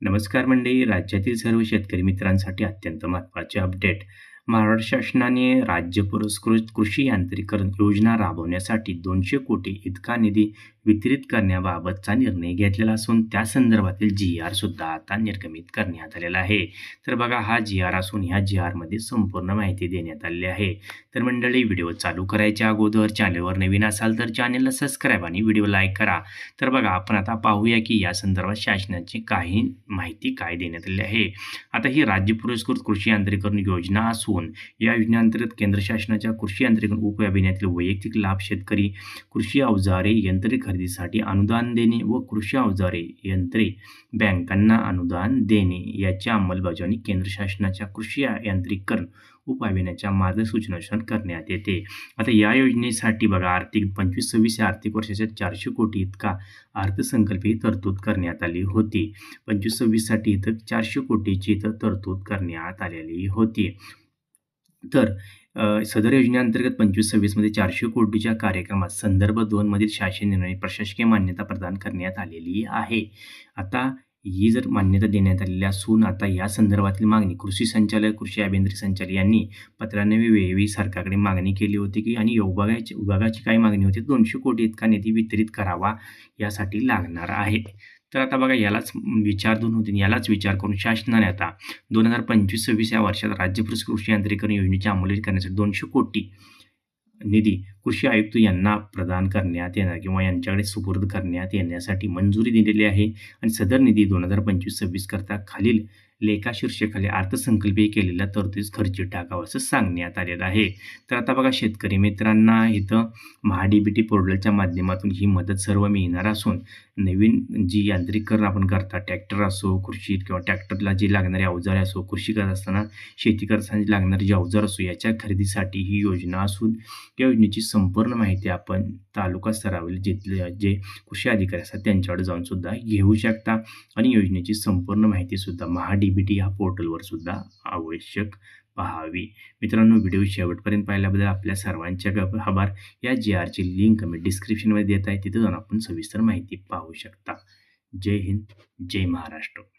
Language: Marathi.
नमस्कार मंडळी राज्यातील सर्व शेतकरी मित्रांसाठी अत्यंत महत्त्वाचे अपडेट. महाराष्ट्र शासनाने राज्य पुरस्कृत कृषी यांत्रिकरण योजना राबवण्यासाठी दोनशे कोटी इतका निधी वितरित करण्याबाबतचा निर्णय घेतलेला असून त्या संदर्भातील जी आर सुद्धा आता निर्गमित करण्यात आलेला आहे. तर बघा हा जी आर असून ह्या जी आरमध्ये संपूर्ण माहिती देण्यात आलेली आहे. तर मंडळी व्हिडिओ चालू करायच्या अगोदर चॅनलवर नवीन असाल तर चॅनलला सबस्क्राईब आणि व्हिडिओ लाईक करा. तर बघा आपण आता पाहूया की या संदर्भात शासनाची काही माहिती काय देण्यात आलेली आहे. आता ही राज्य पुरस्कृत कृषी यांत्रिकरण योजना असून या योजनेअंतर्गत केंद्र शासनाच्या कृषी यांत्रिकरण उपअभियानातील वैयक्तिक लाभ शेतकरी कृषी अवजारे यंत्रे खरेदीसाठी अनुदान देणे व कृषी अवजारे यंत्रे बँकांना अनुदान देणे याच्या अंमलबजावणी केंद्र शासनाच्या कृषी यांत्रिकरण उपायविण्याच्या मार्गसूचनानुसार करण्यात येते. आता या योजनेसाठी बघा आर्थिक पंचवीस सव्वीस या आर्थिक वर्षाच्या चारशे कोटी इतका अर्थसंकल्पीय तरतूद करण्यात आली होती. पंचवीस सव्वीससाठी इथं चारशे कोटीची इथं तरतूद करण्यात आलेली होती. तर सदर योजनेअंतर्गत पंचवीस सव्वीसमध्ये चारशे कोटीच्या कार्यक्रमात संदर्भ दोनमधील शासन निर्णय प्रशासकीय मान्यता प्रदान करण्यात आलेली आहे. आता ही जर मान्यता देण्यात आलेली असून आता या संदर्भातील मागणी कृषी संचालक कृषी अभियांत्रिकी संचालक यांनी पत्राने वेळी सरकारकडे मागणी केली होती की आणि विभागाची विभागाची काय मागणी होती दोनशे कोटी इतका निधी वितरित करावा यासाठी लागणार आहे. तर आता बघा यालाच विचार दोन होते यालाच विचार करून शासनाने आता दोन हजार पंचवीस सव्वीस या वर्षात राज्य पुरस्कृत कृषी यांत्रिकरण योजनेची अंमलबजावणी करण्यासाठी दोनशे कोटी निधी कृषी आयुक्त यांना प्रदान करण्यात येणार किंवा यांच्याकडे सुपूर्द करण्यात येण्यासाठी मंजुरी दिलेली आहे आणि सदर निधी दोन हजार पंचवीस सव्वीस करता खालील लेखा शीर्षेखाली अर्थसंकल्पीय केलेल्या तरतुदीस खर्च टाकावं असं सांगण्यात आलेलं आहे. तर आता बघा शेतकरी मित्रांना इथं महाडीबीटी पोर्टलच्या माध्यमातून ही मदत सर्व मिळणार असून नवीन जी यांत्रिकरण आपण करता ट्रॅक्टर असो कृषी किंवा ट्रॅक्टरला जी लागणारी अवजारे असो कृषी करत असताना शेती करताना जी लागणारी जी अवजार असो याच्या खरेदीसाठी ही योजना असून या योजनेची संपूर्ण माहिती आपण तालुका स्तरावर जिथले जे कृषी अधिकारी असतात त्यांच्याकडे जाऊन सुद्धा घेऊ शकता आणि योजनेची संपूर्ण माहितीसुद्धा महा डी बी टी ह्या पोर्टलवरसुद्धा आवश्यक पाहावी. मित्रांनो व्हिडिओ शेवटपर्यंत पाहिल्याबद्दल आपल्या सर्वांच्या ग- आभार. या जी आरची लिंक मी डिस्क्रिप्शनमध्ये देत आहे. तिथे जाऊन आपण सविस्तर माहिती पाहू शकता. जय हिंद जय महाराष्ट्र.